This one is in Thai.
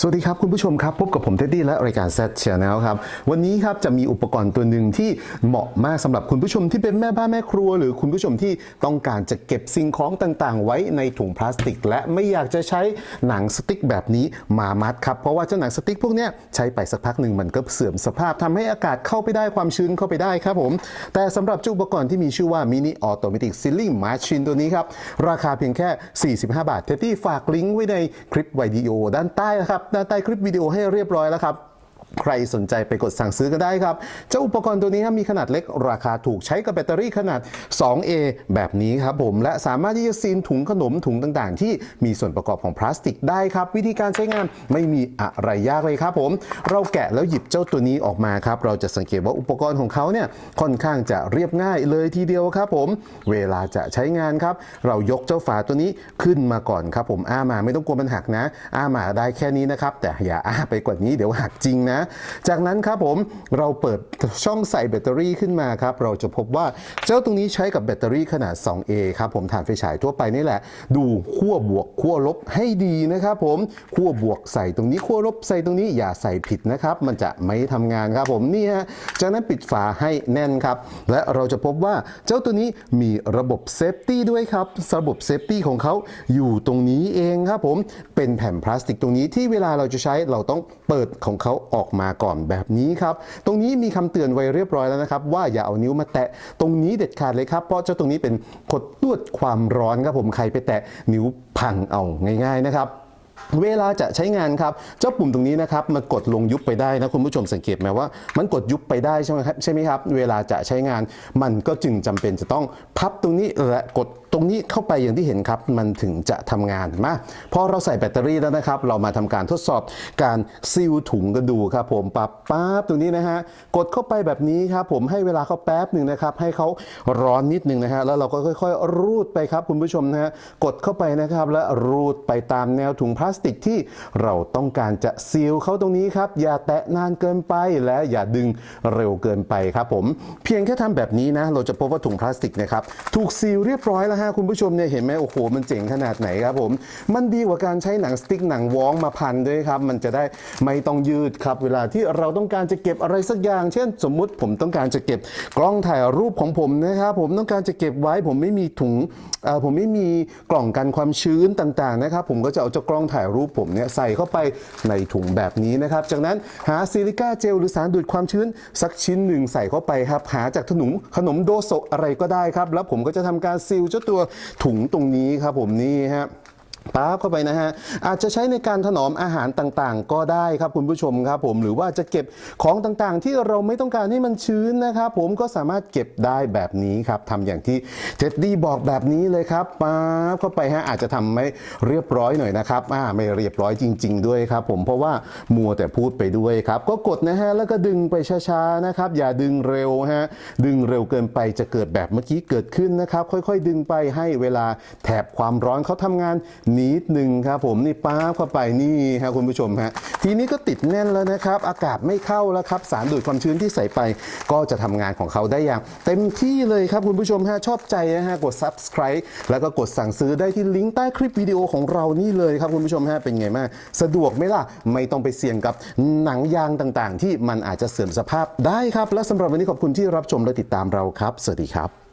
สวัสดีครับคุณผู้ชมครับ พบกับผมเท็ดดี้และรายการ Z Channel ครับ วันนี้ครับจะมีอุปกรณ์ตัวหนึ่งที่เหมาะมากสำหรับคุณผู้ชมที่เป็นแม่บ้านแม่ครัว หรือคุณผู้ชมที่ต้องการจะเก็บสิ่งของต่างๆ ไว้ในถุงพลาสติก และไม่อยากจะใช้หนังสติ๊กแบบนี้มามัดครับเพราะว่าเจ้าหนังสติ๊กพวกเนี้ยใช้ไปสักพักหนึ่งมันก็เสื่อมสภาพทำให้อากาศเข้าไปได้ความชื้นเข้าไปได้ครับผมแต่สำหรับเจ้าอุปกรณ์ที่มีชื่อว่า Mini Automatic Sealing Machine ตัวนี้ครับราคาเพียงแค่ 45 บาทเท็ดดี้ฝากลิงก์ไว้ในคลิปวิดีโอด้านใต้นะครับด้านใต้คลิปวิดีโอให้เรียบร้อยแล้วครับ ใครสนใจไปกดสั่งซื้อกันได้ครับ เจ้าอุปกรณ์ตัวนี้มีขนาดเล็กราคาถูกใช้กับแบตเตอรี่ขนาด 2A แบบนี้ครับผม และสามารถที่จะซีนถุงขนมถุงต่างๆ ที่มีส่วนประกอบของพลาสติกได้ครับ วิธีการใช้งานไม่มีอะไรยากเลยครับผม เราแกะแล้วหยิบเจ้าตัวนี้ออกมาครับ เราจะสังเกตว่าอุปกรณ์ของเขาเนี่ยค่อนข้างจะเรียบง่ายเลยทีเดียวครับผม เวลาจะใช้งานครับ เรายกเจ้าฝาตัวนี้ขึ้นมาก่อนครับผมอ้ามาไม่ต้องกลัวมันหักนะ อ้ามาได้แค่นี้นะครับแต่อย่าอ้าไปกว่านี้เดี๋ยวหักจริงนะจากนั้นครับผมเราเปิดช่องใส่แบตเตอรี่ขึ้นมาครับเราจะพบว่าเจ้าตรงนี้ใช้กับแบตเตอรี่ขนาด 2A ครับผมถ่านไฟฉายทั่วไปนี่แหละ ดูขั้วบวกขั้วลบให้ดีนะครับผมขั้วบวกใส่ตรงนี้ขั้วลบใส่ตรงนี้อย่าใส่ผิดนะครับ มันจะไม่ทำงานครับผมนี่ฮะจากนั้นปิดฝาให้แน่นครับ และเราจะพบว่าเจ้าตัวนี้มีระบบเซฟตี้ด้วยครับระบบเซฟตี้ของเขาอยู่ตรงนี้เองครับผมเป็นแผ่นพลาสติกตรงนี้ที่เวลาเราจะใช้เราต้องเปิดของเขาออกมาก่อนแบบนี้ครับ ตรงนี้มีคำเตือนไว้เรียบร้อยแล้วนะครับ ว่าอย่าเอานิ้วมาแตะตรงนี้เด็ดขาดเลยครับ เพราะเจ้าตรงนี้เป็นกดลวดความร้อนครับผมใครไปแตะนิ้วพังเอาง่าย ๆนะครับเวลาจะใช้งานครับ เจ้าปุ่มตรงนี้นะครับมันกดลงยุบไปได้นะคุณผู้ชมสังเกตไหมว่า มันกดยุบไปได้ใช่ไหมครับใช่ไหมครับ เวลาจะใช้งานมันก็จึงจำเป็นจะต้องพับตรงนี้และกด รงนี้เข้าไปอย่างที่เห็นครับ มันถึงจะทำงานมาพอเราใส่แบตเตอรี่แล้วนะครับ เรามาทำการทดสอบการซีลถุงกันดูครับผมปั๊บปั๊บตรงนี้นะฮะกดเข้าไปแบบนี้ครับผมให้เวลาเขาแป๊บหนึ่งนะครับ ให้เขาร้อนนิดหนึ่งนะฮะแล้วเราก็ค่อย ๆ รูดไปครับคุณผู้ชมนะฮะกดเข้าไปนะครับ และรูดไปตามแนวถุงพลาสติกที่เราต้องการจะซีลเขาตรงนี้ครับ อย่าแตะนานเกินไปและอย่าดึงเร็วเกินไปครับผม เพียงแค่ทำแบบนี้นะ เราจะพบว่าถุงพลาสติกนะครับถูกซีลเรียบร้อยแล้วฮะคุณผู้ชมเนี่ยเห็นไหมโอ้โห มันเจ๋งขนาดไหนครับผม มันดีกว่าการใช้หนังสติ๊กหนังว้องมาพันด้วยครับ มันจะได้ไม่ต้องยืดครับ เวลาที่เราต้องการจะเก็บอะไรสักอย่าง เช่น สมมุติผมต้องการจะเก็บกล้องถ่ายรูปของผมนะครับผมต้องการจะเก็บไว้ผมไม่มีถุงอ่อผมไม่มีกล่องกันความชื้นต่างๆนะครับผมก็จะเอาเจ้ากล้องถ่ายรูปผมเนี่ยใส่เข้าไปในถุงแบบนี้นะครับ จากนั้นหาซิลิก้าเจลหรือสารดูดความชื้น สักชิ้นหนึ่งใส่เข้าไปครับหาจากขนมขนมโดโซอะไรก็ได้ครับ แล้วผมก็จะทำการซีลเจ้าตัวถุงตรงนี้ครับผมนี่ฮะ ป๊าบเข้าไปนะฮะ อาจจะใช้ในการถนอมอาหารต่างๆ ก็ได้ครับคุณผู้ชมครับผมหรือว่าจะเก็บของต่างๆ ที่เราไม่ต้องการให้มันชื้นนะครับผมก็สามารถเก็บได้แบบนี้ครับทำอย่างที่เท็ดดี้บอกแบบนี้เลยครับป๊าบเข้าไปฮะอาจจะทำไม่เรียบร้อยหน่อยนะครับอ่าไม่เรียบร้อยจริง ๆ ด้วยครับผมเพราะว่ามัวแต่พูดไปด้วยครับ ก็กดนะฮะแล้วก็ดึงไปช้าๆนะครับ อย่าดึงเร็วฮะดึงเร็วเกินไปจะเกิดแบบเมื่อกี้เกิดขึ้นนะครับ ค่อย ๆ ดึงไปให้เวลาแถบความร้อนเขาทำงานนิดหนึ่งครับผมนี่ป้าบเข้าไปนี่ฮะคุณผู้ชมฮะทีนี้ก็ติดแน่นแล้วนะครับ อากาศไม่เข้าแล้วครับ สารดูดความชื้นที่ใส่ไป ก็จะทำงานของเขาได้อย่าง เต็มที่เลยครับคุณผู้ชมฮะชอบใจนะฮะกด subscribe แล้วก็กดสั่งซื้อได้ที่ลิงก์ใต้คลิปวิดีโอของเรานี่เลยครับคุณผู้ชมฮะเป็นไงบ้างสะดวกไหมล่ะไม่ต้องไปเสี่ยงกับหนังยางต่างๆ ที่มันอาจจะเสื่อมสภาพได้ครับ และสำหรับวันนี้ขอบคุณที่รับชมและติดตามเราครับ สวัสดีครับ